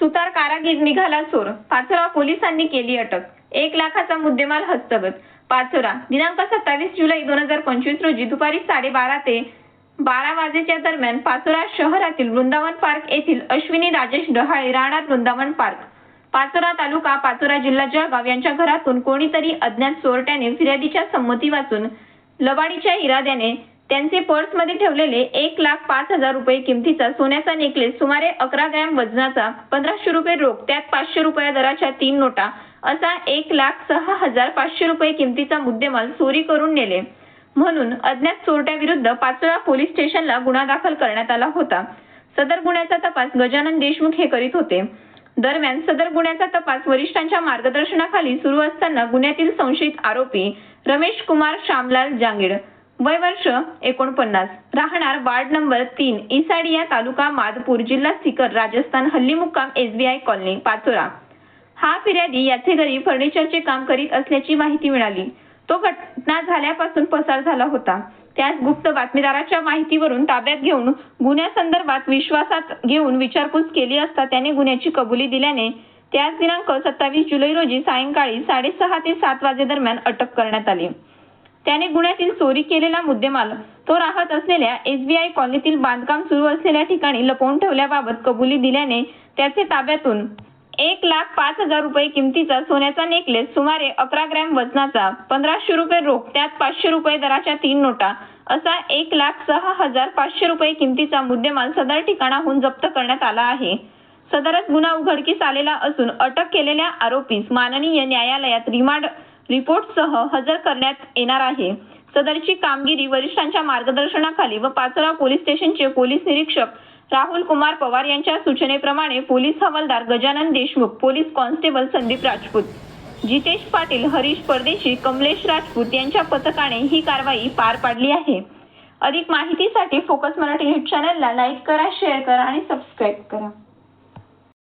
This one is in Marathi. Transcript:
सुतार कारागीर निघाला चोर. पाचोरा पोलिसांनी केली अटक. एक लाखाचा मुद्देमाल हस्तगत. पाचोरा दिनांक सत्तावीस जुलै दोन हजार पंचवीस रोजी दुपारी साडेबारा ते बारा वाजेच्या दरम्यान पाचोरा शहरातील वृंदावन पार्क येथील अश्विनी राजेश डहाळे राहणार वृंदावन पार्क. पाचोरा तालुका पाचोरा जिल्हा जळगाव यांच्या घरातून कोणीतरी अज्ञात चोरट्याने फिर्यादीच्या संमती वाचून लबाडीच्या इराद्याने त्यांचे पर्समध्ये ठेवलेले एक लाख पाच हजार रुपये किमतीचा सोन्याचा नेकलेस सुमारे अकरा ग्रॅम वजनाचा पंधराशे रुपये रोख त्यात पाचशे रुपया दराच्या तीन नोटा असा एक लाख सहा हजार पाचशे रुपये किमतीचा मुद्देमाल चोरी करून नेले. म्हणून अज्ञात चोरट्याविरुद्ध पाचोळा पोलीस स्टेशनला गुन्हा दाखल करण्यात आला होता. सदर गुन्ह्याचा तपास गजानन देशमुख हे करीत होते. दरम्यान सदर गुन्ह्याचा तपास वरिष्ठांच्या मार्गदर्शनाखाली सुरू असताना गुन्ह्यातील संशयित आरोपी रमेश कुमार श्यामलाल जांगीड वय वर्ष एकोणपन्नास. राहणार वार्ड नंबर तीन इसाडिया तालुका माधपूर जिल्हा सिकर राजस्थान हल्ली मुक्काम एसबीआय कॉलनी पाचोरा. हा फिर्यादी याचे घरी फर्निचरचे काम करीत असल्याची माहिती मिळाली. तो घटना झाल्यापासून पसार झाला होता. त्यास गुप्त बातमीदाराच्या माहितीवरून ताब्यात घेऊन गुन्ह्यासंदर्भात विश्वासात घेऊन विचारपूस केली असता त्याने गुन्ह्याची कबुली दिल्याने त्याच दिनांक सत्तावीस जुलै रोजी सायंकाळी साडेसहा ते सात वाजेदरम्यान अटक करण्यात आली. त्याने गुन्ह्यातील चोरी केलेला मुद्देमाल तो राहत असलेल्या एसबीआय कॉलनीतील बांधकाम सुरू असलेल्या ठिकाणी लपवून ठेवल्याबाबत कबुली दिल्याने त्याचे ताब्यातून एक लाख पाच हजार रुपये किमतीचा सोन्याचा नेकलेस सुमारे अकरा ग्रॅम वजनाचा पंधराशे रुपये रोख त्यात पाचशे रुपये दराच्या तीन नोटा असा एक लाख सहा हजार पाचशे रुपये किमतीचा मुद्देमाल सदर ठिकाणाहून जप्त करण्यात आला आहे. सदरच गुन्हा उघडकीस आलेला असून अटक केलेल्या आरोपीस माननीय न्यायालयात रिमांड रिपोर्टसह हजर करण्यात येणार आहे. सदरची कामगिरी वरिष्ठांच्या मार्गदर्शनाखाली व पाचोरा पोलीस स्टेशनचे पोलीस निरीक्षक राहुल कुमार पवार यांच्या सूचनेप्रमाणे police havaldar Gajanan Deshmukh police constable Sandeep Rajput Jitesh Patil Harish Pardeshi Kamlesh Rajput यांच्या पथकाने ही कारवाई पार पाडली आहे. अधिक माहितीसाठी फोकस मराठी न्यूज चॅनलला लाईक करा शेअर करा आणि सबस्क्राईब करा.